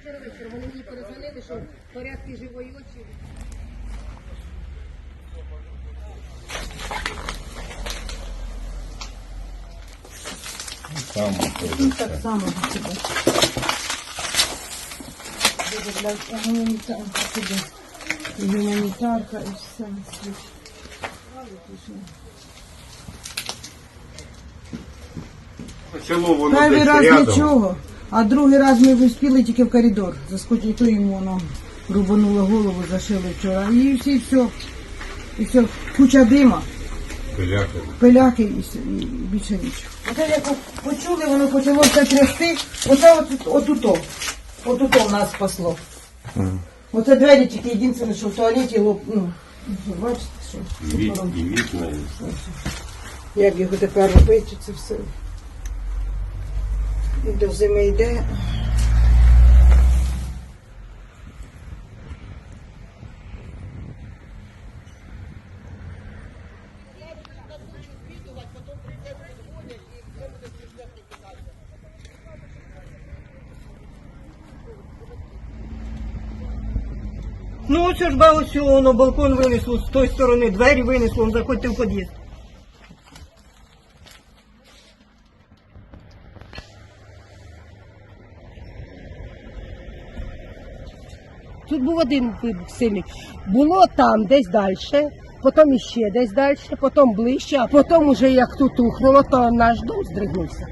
вчора вечором вони мені перезвонили, що в порядку живої очі. Ну, так само до тебе. Буде, блядь, гуманітарка туди. І гуманітарка, і все на світі. село раз рядом. нічого, а другий раз ми виспіли тільки в коридор. Заскочили, то йому воно рубануло голову, зашили вчора. І всі, все. І все, куча дима, Пиляки. пиляки і, все, і більше нічого. Оце як почули, воно почало все трясти, оце отут, отуто, отуто в нас спасло. Оце двері тільки єдине, що в туалеті лоп, ну, бачите, що, що і вікна. все. як його тепер робити, це все. До зими йде. Ну, оце ж ба ось воно балкон винесло, з тої сторони двері винесло, заходьте в під'їзд. Тут був один вибух сильний. Було там десь далі, потім іще десь далі, потім ближче, а потім уже як тут ухнуло, то наш дом здригнувся.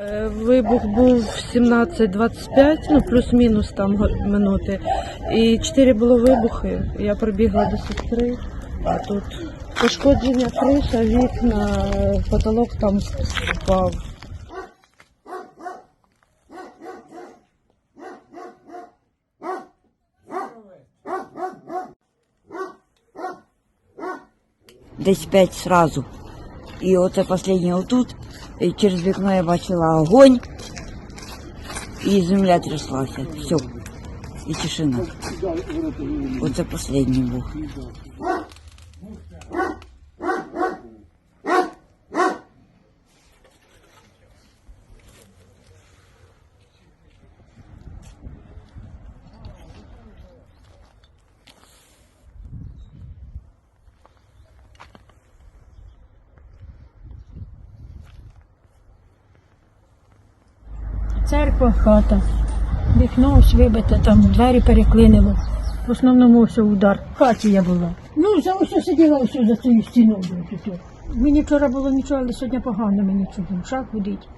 Е, Вибух був в 17.25, ну плюс-мінус там минути. І чотири було вибухи. Я прибігла до сестри, а тут пошкодження криша, вікна, потолок там впав. десь п'ять сразу. І оце останнє отут. І через вікно я бачила огонь, і земля тряслася. Все. І тишина. Оце останній був. Церква, хата. Вікно ось вибите, там двері переклинило. В основному все удар. В хаті я була. Ну, за ось сиділа ось за цією стіною. Мені вчора було нічого, але сьогодні погано мені чого. Шаг ходить.